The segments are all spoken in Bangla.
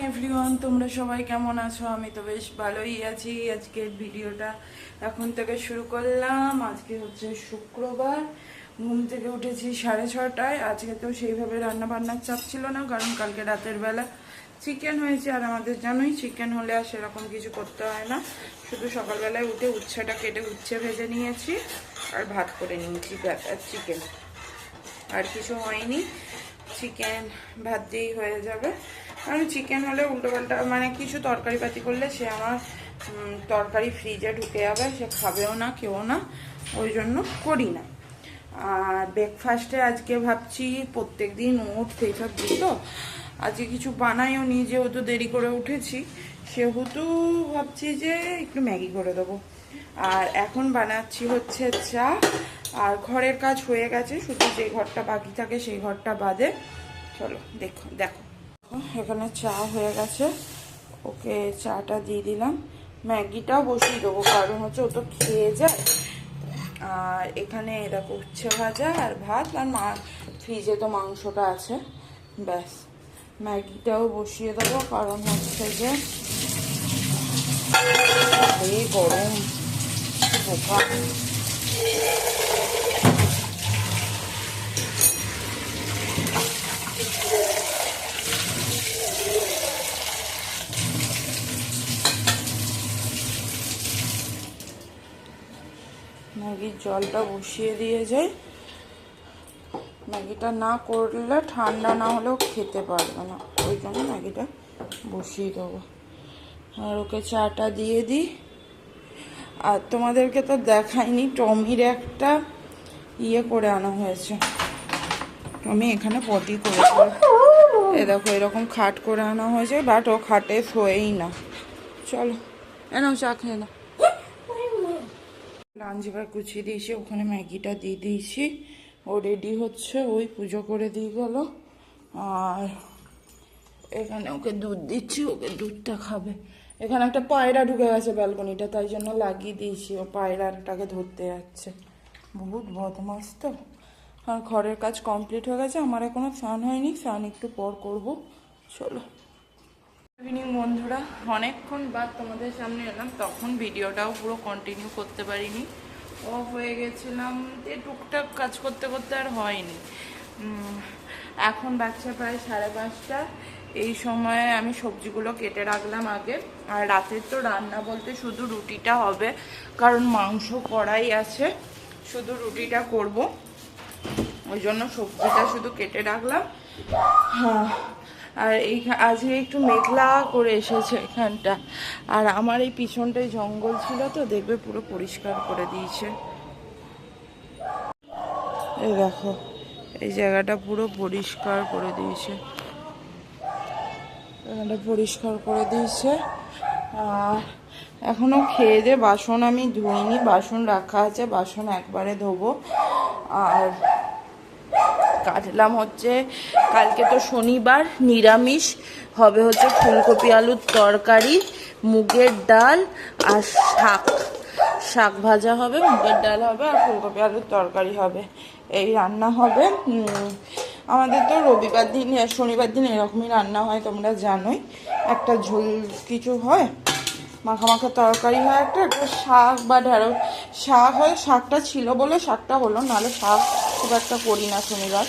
এভরিওয়ান তোমরা সবাই কেমন আছো? আমি তো বেশ ভালোই আছি। আজকের ভিডিওটা এখন থেকে শুরু করলাম। আজকে হচ্ছে শুক্রবার। ঘুম থেকে উঠেছি সাড়ে ছটায়। আজকে তো সেইভাবে রান্না বান্নার চাপ ছিল না, কারণ কালকে রাতের বেলা চিকেন হয়েছে। আর আমাদের জানোই চিকেন হলে আর সেরকম কিছু করতে হয় না। শুধু সকালবেলায় উঠে উচ্ছেটা কেটে উচ্ছে ভেজে নিয়েছি আর ভাত করে নিয়েছি। চিকেন আর কিছু হয়নি। চিকেন ভাত দিয়েই হয়ে যাবে। কারণ চিকেন হলে উল্টোপাল্টা মানে কিছু তরকারি পাতি করলে সে আমার তরকারি ফ্রিজে ঢুকে যাবে, সে খাবেও না কেউ না, ওই জন্য করি না। আর ব্রেকফাস্টে আজকে ভাবছি প্রত্যেক দিন ওটস এইসব দিই তো। আজকে কিছু বানাইও নি, যেহেতু দেরি করে উঠেছি, সেহেতু ভাবছি যে একটু ম্যাগি করে দেবো। আর এখন বানাচ্ছি হচ্ছে চা। আর ঘরের কাজ হয়ে গেছে, শুধু যে ঘরটা বাকি থাকে, সেই ঘরটা বাদে। চলো, দেখো দেখো। এখানে চা হয়ে গেছে। ওকে চাটা দিয়ে দিলাম। ম্যাগিটাও বসিয়ে দেবো, কারণ হচ্ছে ও তো খেয়ে যায়। আর এখানে দেখো উচ্ছে ভাজা আর ভাত, আর মা, ফ্রিজে তো মাংসটা আছে। ব্যাস, ম্যাগিটাও বসিয়ে দেবো, কারণ হচ্ছে যে গরম বোকা। ম্যাগির জলটা বসিয়ে দিয়ে যাই। ম্যাগিটা না করলে ঠান্ডা না হলেও খেতে পারবে না। ওই জন্য ম্যাগিটা বসিয়ে দেবো। আর ওকে চাটা দিয়ে দিই। আর তোমাদেরকে তো দেখাইনি, টমির একটা ইয়ে করে আনা হয়েছে। টমি এখানে পটি করেছে এ দেখো, এরকম খাট করে আনা হয়েছে, বাট ও খাটে শোয়েই না। চলো এনাও চা খেয়ে না লাঞ্চ গুছিয়ে দিয়েছি, ওখানে ম্যাগিটা দিয়ে দিয়েছি। ও রেডি হচ্ছে, ওই পুজো করে দিয়ে গেল। আর এখানে ওকে দুধ দিচ্ছি, ওকে দুধটা খাবে। এখানে একটা পায়রা ঢুকে গেছে ব্যালকনিটা তাই জন্য লাগিয়ে দিয়েছি। ও পায়রাটাকে ধরতে যাচ্ছে। বহুত বদমাস তো। আর ঘরের কাজ কমপ্লিট হয়ে গেছে, আমার এখনও স্নান হয়নি, স্নান একটু পর করব। চলো। ইভিনিং বন্ধুরা। অনেকক্ষণ বাদ তোমাদের সামনে এলাম, তখন ভিডিওটাও পুরো কন্টিনিউ করতে পারিনি। অফ হয়ে গেছিলাম যে টুকটাক কাজ করতে করতে আর হয়নি। এখন বাচ্চা প্রায় সাড়ে পাঁচটা। এই সময়ে আমি সবজিগুলো কেটে রাখলাম আগে। আর রাতের তো রান্না বলতে শুধু রুটিটা হবে, কারণ মাংস কড়াই আছে, শুধু রুটিটা করব। ওই জন্য সবজিটা শুধু কেটে রাখলাম। হ্যাঁ আর এই আজকে একটু মেঘলা করে এসেছে এখানটা। আর আমার এই পিছনটায় জঙ্গল ছিল তো, দেখবে পুরো পরিষ্কার করে দিয়েছে। এই দেখো, এই জায়গাটা পুরো পরিষ্কার করে দিয়েছে। এখানটা পরিষ্কার করে দিয়েছে। আর এখনও খেয়ে দে, বাসন আমি ধুইনি, বাসন রাখা আছে, বাসন একবারে ধোবো। আর কাটলাম হচ্ছে, কালকে তো শনিবার, নিরামিষ, হবে হচ্ছে ফুলকপি আলুর তরকারি, মুগের ডাল আর শাক। শাক ভাজা হবে, মুগের ডাল হবে আর ফুলকপি আলুর তরকারি হবে। এই রান্না হবে আমাদের তো রবিবার দিন, শনিবার দিন এরকমই রান্না হয়, তোমরা জানোই। একটা ঝোল কিছু হয়, মাখা মাখা তরকারি হয় একটা একটা শাক বা ঢেঁড়স, শাক হয়, শাকটা ছিল বলে শাকটা হলো, নাহলে শাক খুব একটা করি না শনিবার।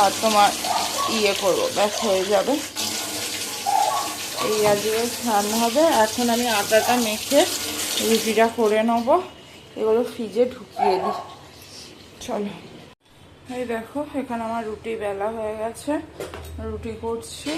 আর তোমার ইয়ে করব, ব্যাস হয়ে যাবে। এই আজকে রান্না হবে। এখন আমি আটাটা মেখে রুটিটা করে নেব। এগুলো ফ্রিজে ঢুকিয়ে দিই। চলো। এই দেখো, এখানে আমার রুটি বেলা হয়ে গেছে। রুটি করছি।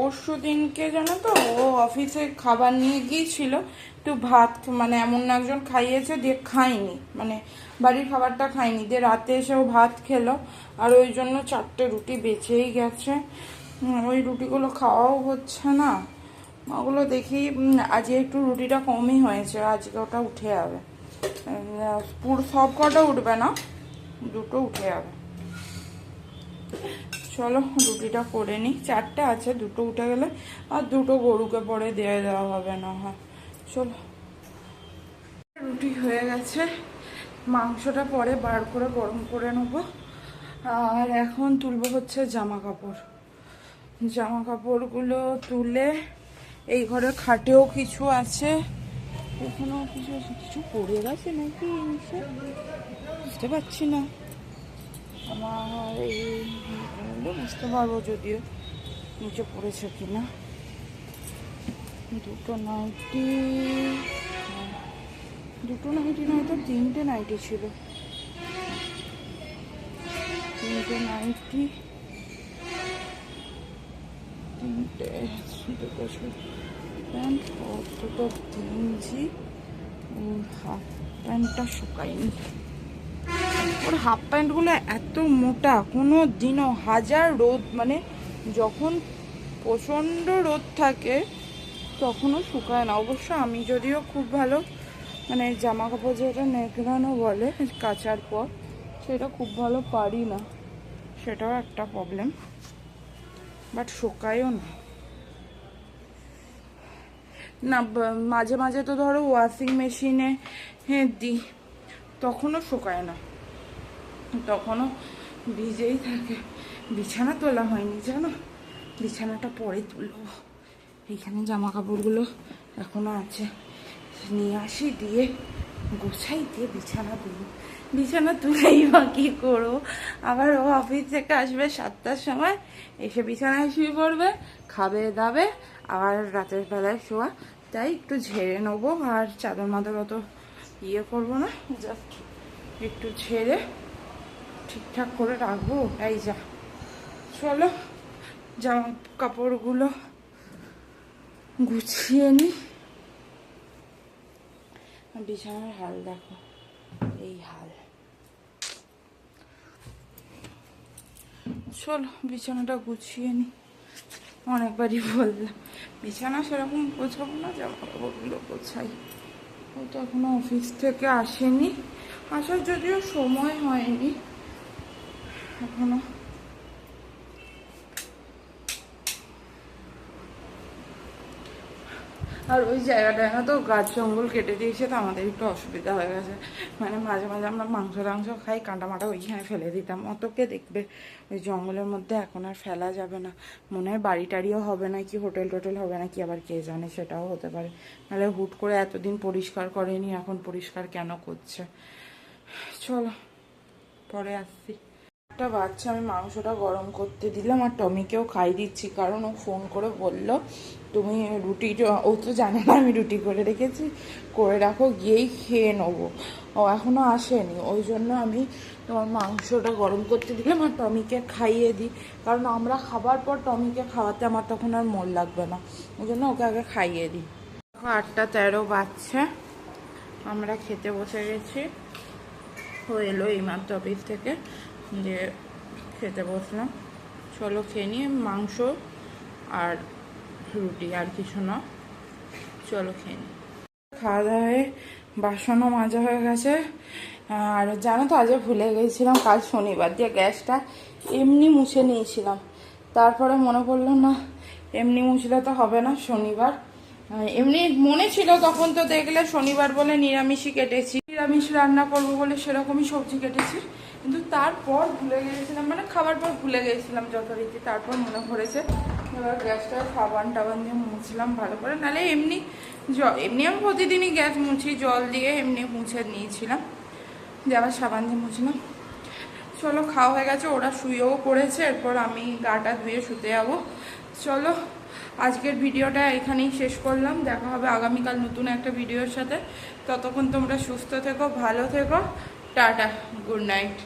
পরশু দিনকে জানো তো, ও অফিসে খাবার নিয়ে গিয়েছিল, একটু ভাত মানে এমন একজন খাইয়েছে দিয়ে খাইনি মানে বাড়ির খাবারটা খাইনি দিয়ে রাতে এসে ও ভাত খেলো, আর ওই জন্য চারটে রুটি বেঁচেই গেছে। ওই রুটিগুলো খাওয়াও হচ্ছে না। ওগুলো দেখি আজকে একটু রুটিটা কমই হয়েছে, আজকে ওটা উঠে যাবে। পুরো সব কটা উঠবে না, দুটো উঠে যাবে। চলো রুটিটা করে নিই। চারটে আছে, দুটো উঠে গেলে আর দুটো গরুকে পরে দিয়ে দেওয়া হবে না হয়। চলো। রুটি হয়ে গেছে। মাংসটা পরে বার করে গরম করে নেব। আর এখন তুলবো হচ্ছে জামা কাপড়। জামা কাপড়গুলো তুলে এই ঘরে খাটেও কিছু আছে। এখানেও কিছু আছে? কিছু পড়ে গেছে নাকি? বুঝতে পারছি না। আমার এই এগুলো বুঝতে পারব যদিও নিচে পড়েছে কিনা। দুটো নাইটি দুটো নাইটি নয় তো, তিনটে নাইটি ছিল। তিনটে নাইটি তিনটে দুটো প্যান্ট দুটো গেঞ্জি হাফ প্যান্টটা শুকায়নি। ওর হাফ প্যান্টগুলো এত মোটা, কোনো দিনও হাজার রোদ মানে যখন প্রচণ্ড রোদ থাকে তখনও শুকায় না। অবশ্য আমি যদিও খুব ভালো মানে জামা কাপড় যেটা নেকড়ানো বলে, কাচার পর, সেটা খুব ভালো পারি না। সেটাও একটা প্রবলেম বাট শুকায়ও না। না মাঝে মাঝে তো ধরো ওয়াশিং মেশিনে হ্যাঁ দিই, তখনও শুকায় না। তখনও ভিজেই থাকে। বিছানা তোলা হয়নি, জানো? বিছানাটা পরে তুলবো। এইখানে জামা কাপড়গুলো এখনও আছে। নিয়ে আসি, দিয়ে গোছাই, দিয়ে বিছানা তুলবো বিছানা তুলেই বা কী করব? আবার ও অফিস থেকে আসবে সাতটার সময়, এসে বিছানায় শুয়ে পড়বে, খাবে, দাবে, আবার রাতের বেলায় শোয়া। তাই একটু ঝেড়ে নেব, আর চাদর মাদর অত ইয়ে করব না জাস্ট একটু ঝেড়ে ঠিকঠাক করে রাখব? এই যা। চলো, জামা কাপড়গুলো গুছিয়ে নি। বিছানার হাল দেখো, এই হাল। চলো, বিছানাটা গুছিয়ে নি। অনেকবারই বললাম, বিছানা সেরকম গোছাবো না, জামা কাপড়গুলো গোছাই। ও তো এখনও অফিস থেকে আসেনি। আসার যদিও সময় হয়নি। এখনও। আর ওই জায়গাটায় না তো গাছ জঙ্গল কেটে দিয়েছে, তো আমাদের একটু অসুবিধা হয়ে গেছে। মানে মাঝে মাঝে আমরা মাংস টাংস খাই, কাঁটা মাটা ওইখানে ফেলে দিতাম। অতকে দেখবে ওই জঙ্গলের মধ্যে এখন আর ফেলা যাবে না। মনে হয় বাড়ি টাড়িও হবে না কি, হোটেল টোটেল হবে না কি, আবার কে জানে সেটাও হতে পারে। নাহলে হুট করে এতদিন পরিষ্কার করেনি, এখন পরিষ্কার কেন করছে? চলো, পরে আসছি। একটা বাচ্চা আমি মাংসটা গরম করতে দিলাম আর টমিকেও খাই দিচ্ছি, কারণ ও ফোন করে বলল, তুমি রুটি ও তো জানে না আমি রুটি করে রেখেছি, করে রাখো, গিয়েই খেয়ে নেব। ও এখনও আসেনি, ওই জন্য আমি তোমার মাংসটা গরম করতে দিলাম আর টমিকে খাইয়ে দিই, কারণ আমরা খাবার পর টমিকে খাওয়াতে আমার তখন আর মন লাগবে না, ওই জন্য ওকে আগে খাইয়ে দিই। আটটা তেরো বাচ্চা আমরা খেতে বসে গেছি ও এলো এই মাত্র অফিস থেকে। যে খেতে বসলাম। চলো খেয়ে নিয়ে মাংস আর রুটি আর কিছু না। চলো খেয়ে নিই। খাওয়া দাওয়ায় বাসনও মাজা হয়ে গেছে। আর জানো তো, আজও ভুলে গেছিলাম, কাল শনিবার দিয়ে গ্যাসটা এমনি মুছে নিয়েছিলাম। তারপরে মনে পড়ল, না, এমনি মুছলে তো হবে না, শনিবার। এমনি মনে ছিল তখন তো দেখলে শনিবার বলে নিরামিষই কেটেছি। নিরামিষ রান্না করব বলে সেরকমই সবজি কেটেছি। কিন্তু তারপর ভুলে গিয়েছিলাম মানে খাবার পর ভুলে গিয়েছিলাম যথারীতি, তারপর মনে পড়েছে। এবার গ্যাসটা সাবান টাবান দিয়ে মুছলাম ভালো করে। নাহলে এমনি এমনি আমি প্রতিদিনই গ্যাস মুছি, জল দিয়ে এমনি মুছে নিয়েছিলাম। দিয়ে আবার সাবান দিয়ে মুছলাম। চলো, খাওয়া হয়ে গেছে, ওরা শুয়েও পড়েছে, এরপর আমি গাটা ধুয়ে শুতে যাব। চলো আজকের ভিডিওটা এখানেই শেষ করলাম। দেখা হবে আগামীকাল নতুন একটা ভিডিওর সাথে। ততক্ষণ তোমরা সুস্থ থেকো, ভালো থেকো। Tata, good night.